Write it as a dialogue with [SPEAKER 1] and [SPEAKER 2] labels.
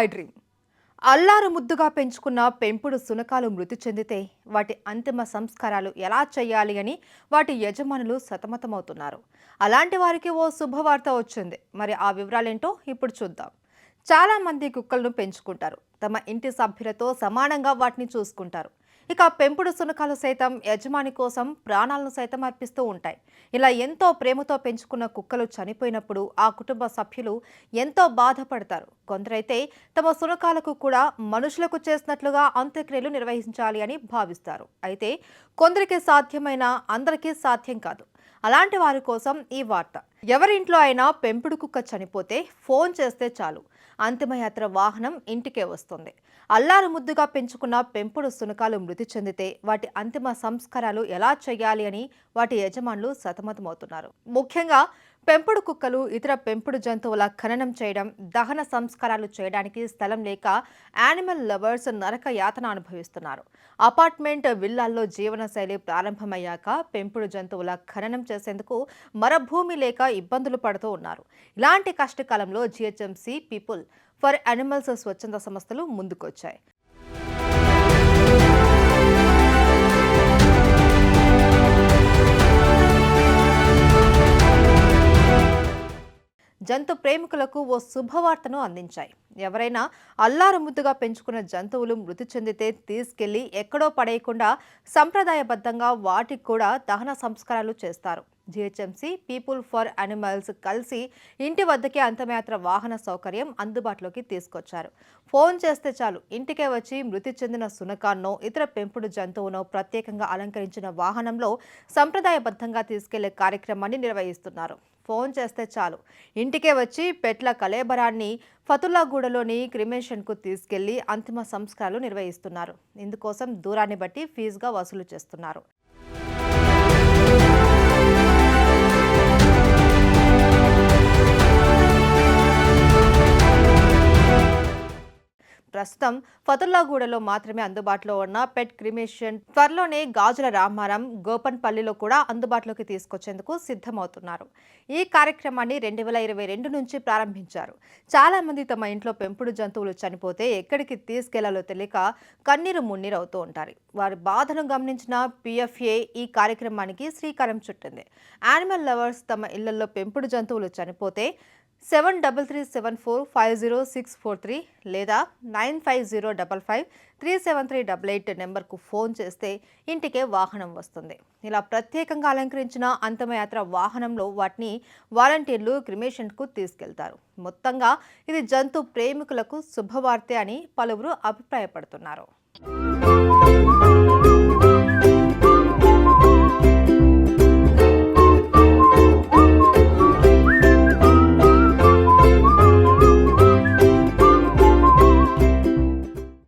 [SPEAKER 1] I dream. అల్లారు ముద్దుగా పెంచుకున్న పెంపుడు సునకాలు మృతి చెందితే వాటి అంతిమ సంస్కారాలు ఎలా చేయాలి అని వాటి యజమానులు సతమతమవుతున్నారు. అలాంటి వారికి ఓ శుభవార్త వచ్చింది. మరి ఆ వివరాలేంటో ఇప్పుడు చూద్దాం. చాలామంది కుక్కలను పెంచుకుంటారు. తమ ఇంటి సభ్యులతో సమానంగా వాటిని చూసుకుంటారు. ఇక పెంపుడు సునకాలు సైతం యజమాని కోసం ప్రాణాలను సైతం అర్పిస్తూ ఉంటాయి. ఇలా ఎంతో ప్రేమతో పెంచుకున్న కుక్కలు చనిపోయినప్పుడు ఆ కుటుంబ సభ్యులు ఎంతో బాధపడతారు. కొందరైతే తమ సునకాలకు కూడా మనుషులకు చేసినట్లుగా అంత్యక్రియలు నిర్వహించాలి అని భావిస్తారు. అయితే కొందరికి సాధ్యమైన అందరికీ సాధ్యం కాదు. అలాంటి వారి కోసం ఈ వార్త. ఎవరింట్లో అయినా పెంపుడు కుక్క చనిపోతే ఫోన్ చేస్తే చాలు. అంతిమయాత్ర వాహనం ఇంటికే వస్తుంది. అల్లారు ముద్దుగా పెంచుకున్న పెంపుడు సునకాలు మృతి చెందితే వాటి అంతిమ సంస్కారాలు ఎలా చేయాలి అని వాటి యజమానులు సతమతమవుతున్నారు. ముఖ్యంగా పెంపుడు కుక్కలు ఇతర పెంపుడు జంతువుల ఖననం చేయడం దహన సంస్కారాలు చేయడానికి స్థలం లేక యానిమల్ లవర్స్ నరక యాతన అనుభవిస్తున్నారు. అపార్ట్మెంట్ విల్లాల్లో జీవనశైలి ప్రారంభమయ్యాక పెంపుడు జంతువుల ఖననం చేసేందుకు మరభూమి లేక ఇబ్బందులు పడుతూ ఉన్నారు. ఇలాంటి కష్టకాలంలో జిహెచ్ఎంసీ పీపుల్ ఫర్ యానిమల్స్ స్వచ్ఛంద సంస్థలు ముందుకొచ్చాయి. జంతు ప్రేమికులకు ఓ శుభవార్తను అందించాయి. ఎవరైనా అల్లారుముద్దుగా పెంచుకున్న జంతువులు మృతి చెందితే తీసుకెళ్ళి ఎక్కడో పడేయకుండా సంప్రదాయబద్ధంగా వాటికి కూడా దహన సంస్కారాలు చేస్తారు. జిహెచ్ఎంసీ పీపుల్ ఫర్ అనిమల్స్ కలిసి ఇంటి వద్దకే అంతమయాత్ర వాహన సౌకర్యం అందుబాటులోకి తీసుకొచ్చారు. ఫోన్ చేస్తే చాలు ఇంటికే వచ్చి మృతి చెందిన సునకాన్నో ఇతర పెంపుడు జంతువునో ప్రత్యేకంగా అలంకరించిన వాహనంలో సంప్రదాయబద్ధంగా తీసుకెళ్ళే కార్యక్రమాన్ని నిర్వహిస్తున్నారు. ఫోన్ చేస్తే చాలు. ఇంటికే వచ్చి పెట్ల కలేబరాన్ని ఫతుల్లాగూడలోని క్రిమేషన్కు తీసుకెళ్ళి అంతిమ సంస్కారాలు నిర్వహిస్తున్నారు. ఇందుకోసం దూరాన్ని బట్టి ఫీజుగా వసూలు చేస్తున్నారు. ప్రస్తుతం ఫతుల్లాగూడలో మాత్రమే అందుబాటులో ఉన్న పెట్ క్రిమేషన్ త్వరలోనే గాజుల రామారం గోపన్పల్లిలో కూడా అందుబాటులోకి తీసుకొచ్చేందుకు సిద్ధమవుతున్నారు. ఈ కార్యక్రమాన్ని రెండు వేల ఇరవై రెండు నుంచి ప్రారంభించారు. చాలా మంది తమ ఇంట్లో పెంపుడు జంతువులు చనిపోతే ఎక్కడికి తీసుకెళ్ళాలో తెలియక కన్నీరు మున్నీరు అవుతూ ఉంటారు. వారి బాధను గమనించిన పిఎఫ్ఏ ఈ కార్యక్రమానికి శ్రీకారం చుట్టింది. యానిమల్ లవర్స్ తమ ఇళ్ళలో పెంపుడు జంతువులు చనిపోతే seven double three seven four five zero six four three లేదా nine five zero double five three seven three double eight నెంబర్కు ఫోన్ చేస్తే ఇంటికే వాహనం వస్తుంది. ఇలా ప్రత్యేకంగా అలంకరించిన అంతమయాత్ర వాహనంలో వాటిని వాలంటీర్లు క్రిమేషన్కు తీసుకెళ్తారు. మొత్తంగా ఇది జంతు ప్రేమికులకు శుభవార్తే అని పలువురు అభిప్రాయపడుతున్నారు.